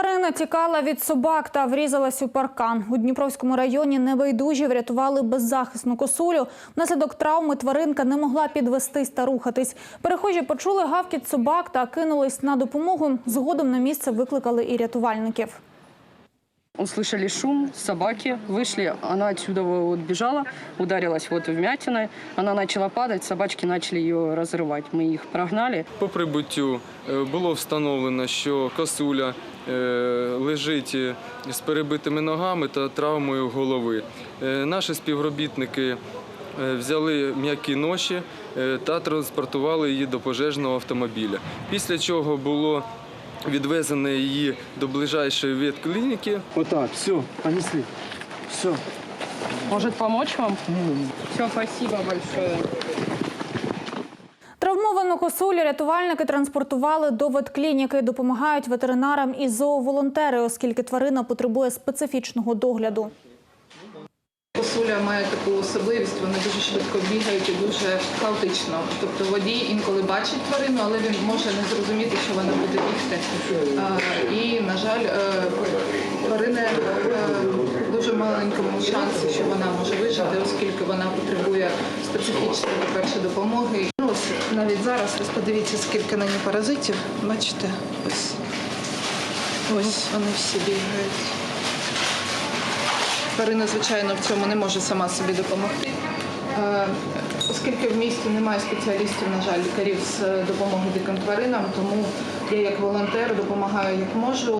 Тварина тікала від собак та врізалась у паркан. У Дніпровському районі небайдужі врятували беззахисну косулю. Внаслідок травми тваринка не могла підвестись та рухатись. Перехожі почули гавкіт собак та кинулись на допомогу. Згодом на місце викликали і рятувальників. Услышали шум, собаки вышли, она отсюда вот бежала, ударилась вот вмятиной, она начала падать, собачки начали ее разрывать. Мы их прогнали. По прибуттю е, було встановлено, що косуля е, лежить е, з перебитими ногами та травмою голови. Е, Наші співробітники е, взяли м'які ноші е, та транспортували її до пожежного автомобіля. Після чого було відвезено її до ближайшої ветклініки. Отак, так, все, понесли. Все. Может помочь вам? Все, спасибо большое. Травмовану косулю рятувальники транспортували до ветклініки. Допомагають ветеринарам і зооволонтери, оскільки тварина потребує специфічного догляду. Косуля має таку особливість, вони дуже швидко бігають і дуже хаотично. Тобто водій інколи бачить тварину, але він може не зрозуміти, що вона буде бігти. І, на жаль, е, тварини е, дуже маленькому шансі, що вона може вижити, оскільки вона потребує специфічної першої допомоги. Навіть зараз ось подивіться, скільки на ній паразитів. Бачите, ось ось вони всі бігають. Тварина, звичайно, в цьому не може сама собі допомогти. Е, Оскільки в місті немає спеціалістів, на жаль, лікарів з допомоги диким тваринам, тому я як волонтер допомагаю як можу.